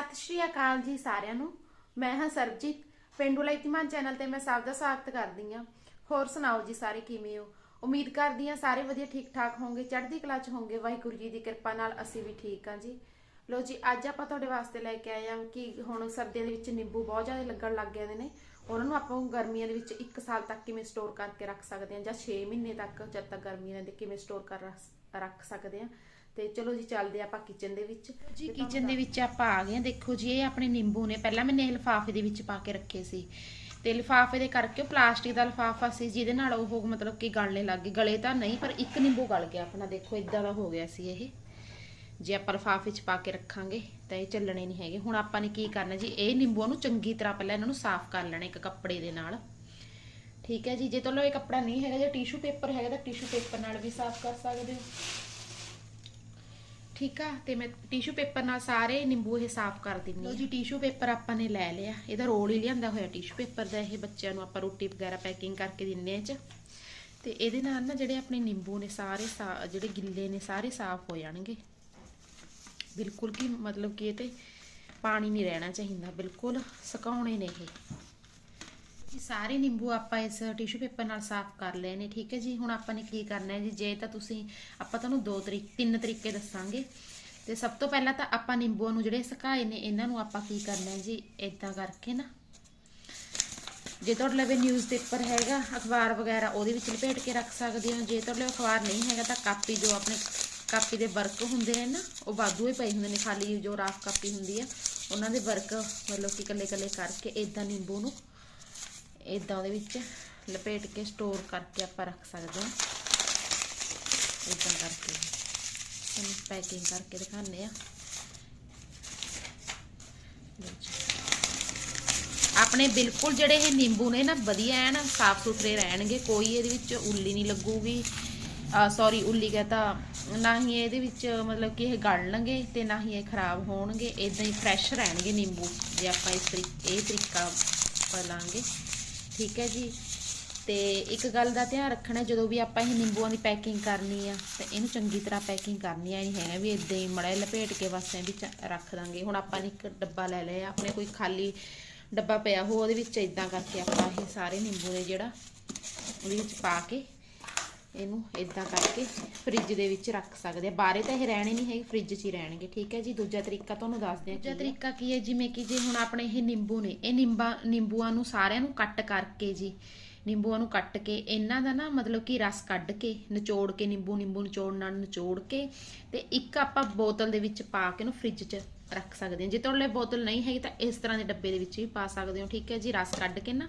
ਅਕਾਲ ਜੀ ਸਾਰਿਆਂ ਨੂੰ। ਮੈਂ ਹਾਂ ਸਰਬਜੀਤ। ਪਿੰਡੂ ਲਾਈਤੀਮਾਨ ਚੈਨਲ ਤੇ ਮੈਂ ਸਭ ਦਾ ਸਵਾਗਤ ਕਰਦੀ ਹਾਂ। ਹੋਰ ਸੁਣਾਓ ਜੀ ਸਾਰੇ ਕਿਵੇਂ ਹੋ? ਉਮੀਦ ਕਰਦੀ ਹਾਂ ਸਾਰੇ ਵਧੀਆ ਠੀਕ ਠਾਕ ਹੋਵੋਗੇ ਚੜ੍ਹਦੀ ਕਲਾ ਚ ਹੋਵੋਗੇ ਵਾਹਿਗੁਰੂ ਜੀ ਦੀ ਕਿਰਪਾ ਨਾਲ ਅਸੀਂ ਵੀ ਠੀਕ ਹਾਂ ਜੀ। ਲੋ ਜੀ, ਅੱਜ ਆਪਾਂ ਤੁਹਾਡੇ ਵਾਸਤੇ ਲੈ ਕੇ ਆਏ ਹਾਂ ਕਿ ਹੁਣ ਸਰਦੀਆਂ ਦੇ ਵਿੱਚ ਨਿੰਬੂ ਬਹੁਤ ਜ਼ਿਆਦਾ ਲੱਗਣ ਲੱਗ ਗਏ ਨੇ। ਉਹਨਾਂ ਨੂੰ ਆਪਾਂ ਗਰਮੀਆਂ ਦੇ ਵਿੱਚ 1 ਸਾਲ ਤੱਕ ਕਿਵੇਂ ਸਟੋਰ ਕਰਕੇ ਰੱਖ ਸਕਦੇ ਹਾਂ ਜਾਂ 6 ਮਹੀਨੇ ਤੱਕ ਜਦ ਤੱਕ ਗਰਮੀਆਂ ਦੇ ਕਿਵੇਂ ਸਟੋਰ ਕਰ ਰੱਖ ਸਕਦੇ ਹਾਂ। ਤੇ ਚਲੋ ਜੀ ਚੱਲਦੇ ਆਪਾਂ ਕਿਚਨ ਦੇ ਵਿੱਚ। ਜੀ ਕਿਚਨ ਦੇ ਵਿੱਚ ਆਪਾਂ ਆ ਗਏ ਹਾਂ। ਦੇਖੋ ਜੀ ਇਹ ਆਪਣੇ ਨਿੰਬੂ ਨੇ ਪਹਿਲਾਂ ਮੈਨੇ ਲਿਫਾਫੇ ਦੇ ਵਿੱਚ ਪਾ ਕੇ ਰੱਖੇ ਸੀ। ਤੇ ਲਿਫਾਫੇ ਦੇ ਕਰਕੇ ਪਲਾਸਟਿਕ ਦਾ ਲਿਫਾਫਾ ਸੀ ਜਿਹਦੇ ਨਾਲ ਉਹ ਮਤਲਬ ਕਿ ਗਲਣੇ ਲੱਗ ਗਏ। ਗਲੇ ਤਾਂ ਨਹੀਂ ਪਰ ਇੱਕ ਨਿੰਬੂ ਗਲ ਗਿਆ ਆਪਣਾ। ਦੇਖੋ ਇਦਾਂ ਦਾ ਹੋ ਗਿਆ ਸੀ ਇਹ। ਜੇ ਆਪਾਂ ਲਿਫਾਫੇ 'ਚ ਪਾ ਕੇ ਰੱਖਾਂਗੇ ਤਾਂ ਇਹ ਚੱਲਣੇ ਨਹੀਂ ਹੈਗੇ। ਹੁਣ ਆਪਾਂ ਨੇ ਕੀ ਕਰਨਾ ਜੀ ਇਹ ਨਿੰਬੂਆਂ ਨੂੰ ਚੰਗੀ ਤਰ੍ਹਾਂ ਪਹਿਲਾਂ ਇਹਨਾਂ ਨੂੰ ਸਾਫ਼ ਕਰ ਲੈਣਾ ਇੱਕ ਕੱਪੜੇ ਦੇ ਨਾਲ। ਠੀਕ ਹੈ ਜੀ ਜੇ ਤੁਹਾਨੂੰ ਇਹ ਕੱਪੜਾ ਨਹੀਂ ਹੈਗਾ ਜੇ ਟਿਸ਼ੂ ਪੇਪਰ ਹੈਗਾ ਤਾਂ ਟਿਸ਼ੂ ਪੇਪਰ ਨਾਲ ਵੀ ਸਾਫ਼ ਕਰ ਸਕਦੇ ਹੋ। ਠੀਕ ਆ? ਤੇ ਮੈਂ ਟਿਸ਼ੂ ਪੇਪਰ ਨਾਲ ਸਾਰੇ ਨਿੰਬੂ ਇਹ ਸਾਫ਼ ਕਰ ਦਿੰਨੀ ਹਾਂ ਜੀ ਟਿਸ਼ੂ ਪੇਪਰ ਆਪਾਂ ਨੇ ਲੈ ਲਿਆ। ਇਹਦਾ ਰੋਲ ਹੀ ਲਿਆਂਦਾ ਹੋਇਆ ਟਿਸ਼ੂ ਪੇਪਰ ਦਾ। ਇਹ ਬੱਚਿਆਂ ਨੂੰ ਆਪਾਂ ਰੋਟੀ ਵਗੈਰਾ ਪੈਕਿੰਗ ਕਰਕੇ ਦਿੰਨੇ ਆ ਚ। ਤੇ ਇਹਦੇ ਨਾਲ ਨਾ ਜਿਹੜੇ ਆਪਣੇ ਨਿੰਬੂ ਨੇ ਸਾਰੇ ਜਿਹੜੇ ਗਿੱਲੇ ਨੇ ਸਾਰੇ ਸਾਫ਼ ਹੋ ਜਾਣਗੇ। ਬਿਲਕੁਲ ਕੀ ਮਤਲਬ ਕਿ ਇਹ ਤੇ ਪਾਣੀ ਨਹੀਂ ਰਹਿਣਾ ਚਾਹੀਦਾ। ਬਿਲਕੁਲ ਸੁਕਾਉਣੇ ਨੇ ਇਹ। ਜੀ, ਸਾਰੇ ਨਿੰਬੂ ਆਪਾਂ ਇਸ ਟਿਸ਼ੂ ਪੇਪਰ ਨਾਲ ਸਾਫ਼ ਕਰ ਲਏ ਨੇ, ਠੀਕ ਹੈ ਜੀ? ਹੁਣ ਆਪਾਂ ਨੇ ਕੀ ਕਰਨਾ ਹੈ ਜੀ? ਜੇ ਤਾਂ ਤੁਸੀਂ, ਆਪਾਂ ਤੁਹਾਨੂੰ ਦੋ ਤਰੀਕ, ਤਿੰਨ ਤਰੀਕੇ ਦੱਸਾਂਗੇ। ਤੇ ਸਭ ਤੋਂ ਪਹਿਲਾਂ ਤਾਂ ਆਪਾਂ ਨਿੰਬੂਆਂ ਨੂੰ ਜਿਹੜੇ ਸੁਕਾਏ ਨੇ, ਇਹਨਾਂ ਨੂੰ ਆਪਾਂ ਕੀ ਕਰਨਾ ਹੈ ਜੀ? ਇਦਾਂ ਕਰਕੇ ਨਾ। ਜੇ ਤੁਹਾਡੇ ਲਵੇ ਨਿਊਜ਼ ਪੇਪਰ ਹੈਗਾ, ਅਖਬਾਰ ਵਗੈਰਾ ਉਹਦੇ ਵਿੱਚ ਲਪੇਟ ਕੇ ਰੱਖ ਸਕਦੇ ਹੋ। ਜੇ ਤੁਹਾਡੇ ਲਵੇ ਅਖਬਾਰ ਨਹੀਂ ਹੈਗਾ, ਤਾਂ ਕਾਪੀ ਜੋ ਆਪਣੇ, ਕਾਪੀ ਦੇ ਵਰਕ ਹੁੰਦੇ ਨੇ ਨਾ, ਉਹ ਵਾਧੂ ਹੀ ਪਏ ਹੁੰਦੇ ਨੇ, ਖਾਲੀ ਜੋ ਰਾਫ ਕਾਪੀ ਹੁੰਦੀ ਆ ਉਹਨਾਂ ਦੇ ਵਰਕ ਮਤਲਬ ਕਿ ਇਕੱਲੇ ਇਕੱਲੇ ਕਰਕੇ ਇਦਾਂ ਨਿੰਬੂ ਨੂੰ ਇਦਾਂ ਉਹਦੇ ਵਿੱਚ ਲਪੇਟ ਕੇ ਸਟੋਰ ਕਰਕੇ ਆਪਾਂ ਰੱਖ ਸਕਦੇ ਹਾਂ। ਇਦਾਂ ਕਰਕੇ। ਤੁਹਾਨੂੰ ਪੈਕਿੰਗ ਕਰਕੇ ਦਿਖਾਉਂਦੇ ਆ ਆਪਣੇ ਬਿਲਕੁਲ ਜਿਹੜੇ ਇਹ ਨਿੰਬੂ ਨੇ ਨਾ, ਵਧੀਆ ਐਨ ਸਾਫ਼ ਸੁਥਰੇ ਰਹਿਣਗੇ, ਕੋਈ ਇਹਦੇ ਵਿੱਚ ਉੱਲੀ ਨਹੀਂ ਲੱਗੂਗੀ। ਸੌਰੀ ਉੱਲੀ ਕਹਤਾ ਨਾ ਹੀ ਇਹਦੇ ਵਿੱਚ ਮਤਲਬ ਕਿ ਇਹ ਗਲਣਗੇ ਤੇ ਨਾ ਹੀ ਇਹ ਖਰਾਬ ਹੋਣਗੇ। ਇਦਾਂ ਹੀ ਫਰੈਸ਼ ਰਹਿਣਗੇ ਨਿੰਬੂ। ਜੇ ਆਪਾਂ ਇਸ ਤਰੀਕੇ ਇਹ ਤਰੀਕਾ ਪਲਾਂਗੇ ਠੀਕ ਹੈ ਜੀ? ਤੇ ਇੱਕ ਗੱਲ ਦਾ ਧਿਆਨ ਰੱਖਣਾ ਜਦੋਂ ਵੀ ਆਪਾਂ ਇਹ ਨਿੰਬੂਆਂ ਦੀ ਪੈਕਿੰਗ ਕਰਨੀ ਆ, ਤੇ ਇਹਨੂੰ ਚੰਗੀ ਤਰ੍ਹਾਂ ਪੈਕਿੰਗ ਕਰਨੀ ਆ, ਇਹ ਨਹੀਂ ਹੈ ਵੀ ਇਦਾਂ ਹੀ ਮੜਾ ਲਪੇਟ ਕੇ ਬਸ ਇਹ ਵਿੱਚ ਰੱਖ ਦਾਂਗੇ। ਹੁਣ ਆਪਾਂ ਨੇ ਇੱਕ ਡੱਬਾ ਲੈ ਲਿਆ, ਆਪਣੇ ਕੋਈ ਖਾਲੀ ਡੱਬਾ ਪਿਆ ਹੋ ਉਹਦੇ ਵਿੱਚ ਇਦਾਂ ਕਰਕੇ ਆਪਾਂ ਇਹ ਸਾਰੇ ਨਿੰਬੂ ਨੇ ਜਿਹੜਾ ਉਹਦੇ ਵਿੱਚ ਪਾ ਕੇ ਇਹਨੂੰ ਇਦਾਂ ਕਰਕੇ ਫ੍ਰਿਜ ਦੇ ਵਿੱਚ ਰੱਖ ਸਕਦੇ ਆ ਬਾਹਰੇ ਤਾਂ ਇਹ ਰਹਿਣੇ ਨਹੀਂ ਹੈਗੇ ਫ੍ਰਿਜ 'ਚ ਹੀ ਰਹਿਣਗੇ। ਠੀਕ ਹੈ ਜੀ? ਦੂਜਾ ਤਰੀਕਾ ਤੁਹਾਨੂੰ ਦੱਸਦੇ ਆ ਦੂਜਾ ਤਰੀਕਾ ਕੀ ਹੈ? ਜਿਵੇਂ ਕਿ ਜੇ ਹੁਣ ਆਪਣੇ ਇਹ ਨਿੰਬੂ ਨੇ ਇਹ ਨਿੰਬਾ ਨਿੰਬੂਆਂ ਨੂੰ ਸਾਰਿਆਂ ਨੂੰ ਕੱਟ ਕਰਕੇ ਜੀ ਨਿੰਬੂਆਂ ਨੂੰ ਕੱਟ ਕੇ ਇਹਨਾਂ ਦਾ ਨਾ ਮਤਲਬ ਕਿ ਰਸ ਕੱਢ ਕੇ ਨਿਚੋੜ ਕੇ ਨਿੰਬੂ ਨਿੰਬੂ ਨਿਚੋੜ ਨਾਲ ਨਿਚੋੜ ਕੇ ਤੇ ਇੱਕ ਆਪਾਂ ਬੋਤਲ ਦੇ ਵਿੱਚ ਪਾ ਕੇ ਨੂੰ ਫ੍ਰਿਜ 'ਚ ਰੱਖ ਸਕਦੇ ਹਾਂ। ਜੇ ਤੁਹਾਡੇ ਲਈ ਬੋਤਲ ਨਹੀਂ ਹੈਗੀ ਤਾਂ ਇਸ ਤਰ੍ਹਾਂ ਦੇ ਡੱਬੇ ਦੇ ਵਿੱਚ ਵੀ ਪਾ ਸਕਦੇ ਹੋ, ਠੀਕ ਹੈ ਜੀ? ਰਸ ਕੱਢ ਕੇ ਨਾ,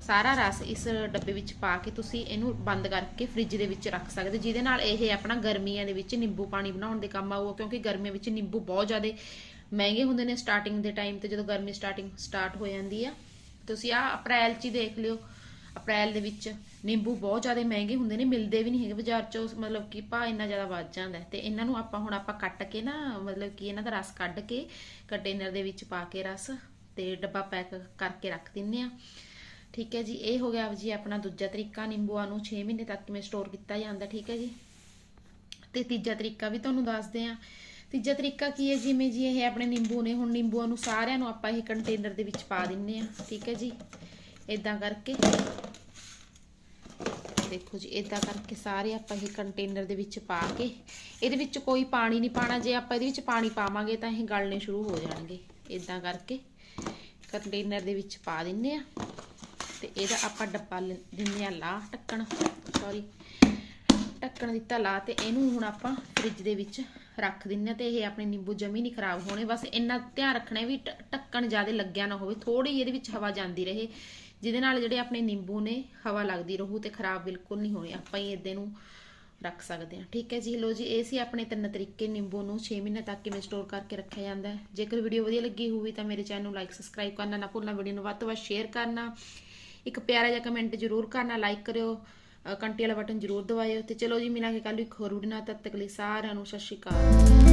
ਸਾਰਾ ਰਸ ਇਸ ਡੱਬੇ ਵਿੱਚ ਪਾ ਕੇ ਤੁਸੀਂ ਇਹਨੂੰ ਬੰਦ ਕਰਕੇ ਫ੍ਰਿਜ ਦੇ ਵਿੱਚ ਰੱਖ ਸਕਦੇ। ਜਿਹਦੇ ਨਾਲ ਇਹ ਆਪਣਾ ਗਰਮੀਆਂ ਦੇ ਵਿੱਚ ਨਿੰਬੂ ਪਾਣੀ ਬਣਾਉਣ ਦੇ ਕੰਮ ਆਊਗਾ, ਕਿਉਂਕਿ ਗਰਮੀਆਂ ਵਿੱਚ ਨਿੰਬੂ ਬਹੁਤ ਜ਼ਿਆਦਾ ਮਹਿੰਗੇ ਹੁੰਦੇ ਨੇ ਸਟਾਰਟਿੰਗ ਦੇ ਟਾਈਮ ਤੇ ਜਦੋਂ ਗਰਮੀ ਸਟਾਰਟਿੰਗ ਸਟਾਰਟ ਹੋ ਜਾਂਦੀ ਆ। ਤੁਸੀਂ ਆ ਅਪ੍ਰੈਲ 'ਚ ਹੀ ਦੇਖ ਲਿਓ ਅਪ੍ਰੈਲ ਦੇ ਵਿੱਚ ਨਿੰਬੂ ਬਹੁਤ ਜ਼ਿਆਦਾ ਮਹਿੰਗੇ ਹੁੰਦੇ ਨੇ, ਮਿਲਦੇ ਵੀ ਨਹੀਂ ਹੈਗੇ ਬਾਜ਼ਾਰ 'ਚੋਂ, ਮਤਲਬ ਕਿ ਭਾਅ ਇੰਨਾ ਜ਼ਿਆਦਾ ਵੱਧ ਜਾਂਦਾ ਤੇ ਇਹਨਾਂ ਨੂੰ ਆਪਾਂ ਹੁਣ ਆਪਾਂ ਕੱਟ ਕੇ ਨਾ, ਮਤਲਬ ਕਿ ਇਹਨਾਂ ਦਾ ਰਸ ਕੱਢ ਕੇ ਕੰਟੇਨਰ ਦੇ ਵਿੱਚ ਪਾ ਕੇ ਰਸ ਤੇ ਡੱਬਾ ਪੈਕ ਕਰਕੇ ਰੱਖ ਦਿੰਨੇ ਆ ਠੀਕ ਹੈ ਜੀ, ਇਹ ਹੋ ਗਿਆ ਜੀ ਆਪਣਾ ਦੂਜਾ ਤਰੀਕਾ, ਨਿੰਬੂਆਂ ਨੂੰ 6 ਮਹੀਨੇ ਤੱਕ ਕਿਵੇਂ ਸਟੋਰ ਕੀਤਾ ਜਾਂਦਾ, ਠੀਕ ਹੈ ਜੀ। ਤੇ ਤੀਜਾ ਤਰੀਕਾ ਵੀ ਤੁਹਾਨੂੰ ਦੱਸਦੇ ਆ ਤੀਜਾ ਤਰੀਕਾ ਕੀ ਹੈ, ਜਿਵੇਂ ਜੀ ਇਹ ਆਪਣੇ ਨਿੰਬੂ ਨੇ, ਹੁਣ ਨਿੰਬੂਆਂ ਨੂੰ ਸਾਰਿਆਂ ਨੂੰ ਆਪਾਂ ਇਹ ਕੰਟੇਨਰ ਦੇ ਵਿੱਚ ਪਾ ਦਿੰਨੇ ਆ ਠੀਕ ਹੈ ਜੀ। ਇਦਾਂ ਕਰਕੇ। ਦੇਖੋ ਜੀ ਇਦਾਂ ਕਰਕੇ ਸਾਰੇ ਆਪਾਂ ਇਹ ਕੰਟੇਨਰ ਦੇ ਵਿੱਚ ਪਾ ਕੇ, ਇਹਦੇ ਵਿੱਚ ਕੋਈ ਪਾਣੀ ਨਹੀਂ ਪਾਣਾ ਜੇ ਆਪਾਂ ਇਹਦੇ ਵਿੱਚ ਪਾਣੀ ਪਾਵਾਂਗੇ ਤਾਂ ਇਹ ਗਲਣੇ ਸ਼ੁਰੂ ਹੋ ਜਾਣਗੇ। ਇਦਾਂ ਕਰਕੇ ਕੰਟੇਨਰ ਦੇ ਵਿੱਚ ਪਾ ਦਿੰਨੇ ਆ। ਤੇ ਇਹਦਾ ਆਪਾਂ ਡੱਬਾ ਲ- ਦਿੰਨੇ ਆ ਲਾ ਢੱਕਣ ਸੌਰੀ ਢੱਕਣ ਦਿੱਤਾ ਲਾ ਤੇ ਇਹਨੂੰ ਹੁਣ ਆਪਾਂ ਫ੍ਰਿਜ ਦੇ ਵਿੱਚ ਰੱਖ ਦਿੰਨੇ ਆ ਤੇ ਇਹ ਆਪਣੇ ਨਿੰਬੂ ਜਮੀ ਨਹੀਂ ਖਰਾਬ ਹੋਣੇ। ਬਸ ਇੰਨਾ ਧਿਆਨ ਰੱਖਣਾ ਵੀ ਢੱਕਣ ਜ਼ਿਆਦਾ ਲੱਗਿਆ ਨਾ ਹੋਵੇ। ਥੋੜੀ ਇਹਦੇ ਵਿੱਚ ਹਵਾ ਜਾਂਦੀ ਰਹੇ। ਜਿਹਦੇ ਨਾਲ ਜਿਹੜੇ ਆਪਣੇ ਨਿੰਬੂ ਨੇ, ਹਵਾ ਲੱਗਦੀ ਰਹੂ ਤੇ ਖਰਾਬ ਬਿਲਕੁਲ ਨਹੀਂ ਹੋਣੇ ਆਪਾਂ ਹੀ ਇਦਾਂ ਨੂੰ ਰੱਖ ਸਕਦੇ ਹਾਂ। ਠੀਕ ਹੈ ਜੀ ਲੋ ਜੀ, ਇਹ ਸੀ ਆਪਣੇ ਤਿੰਨ ਤਰੀਕੇ ਨਿੰਬੂ ਨੂੰ 6 ਮਹੀਨੇ ਤੱਕ ਕਿਵੇਂ ਸਟੋਰ ਕਰਕੇ ਰੱਖਿਆ ਜਾਂਦਾ ਹੈ। ਜੇਕਰ ਵੀਡੀਓ ਵਧੀਆ ਲੱਗੀ ਹੋਵੇ ਤਾਂ ਮੇਰੇ ਚੈਨਲ ਨੂੰ ਲਾਈਕ ਸਬਸਕ੍ਰਾਈਬ ਕਰਨਾ ਨਾ ਭੁੱਲਣਾ ਵੀਡੀਓ ਨੂੰ ਵੱਧ ਤੋਂ ਵੱਧ ਸ਼ੇਅਰ ਕਰਨਾ। ਇੱਕ ਪਿਆਰਾ ਜਿਹਾ ਕਮੈਂਟ ਜ਼ਰੂਰ ਕਰਨਾ ਲਾਈਕ ਕਰਿਓ ਕੰਟੀ ਵਾਲਾ ਬਟਨ ਜ਼ਰੂਰ ਦਬਾਇਓ। ਤੇ ਚਲੋ ਜੀ, ਮਿਲਾਂਗੇ ਕੱਲ ਇੱਕ ਹੋਰ ਵੀਡੀਓ ਨਾਲ, ਤਦ ਤੱਕ ਲਈ ਸਾਰਿਆਂ ਨੂੰ ਸਤਿ ਸ਼੍ਰੀ ਅਕਾਲ।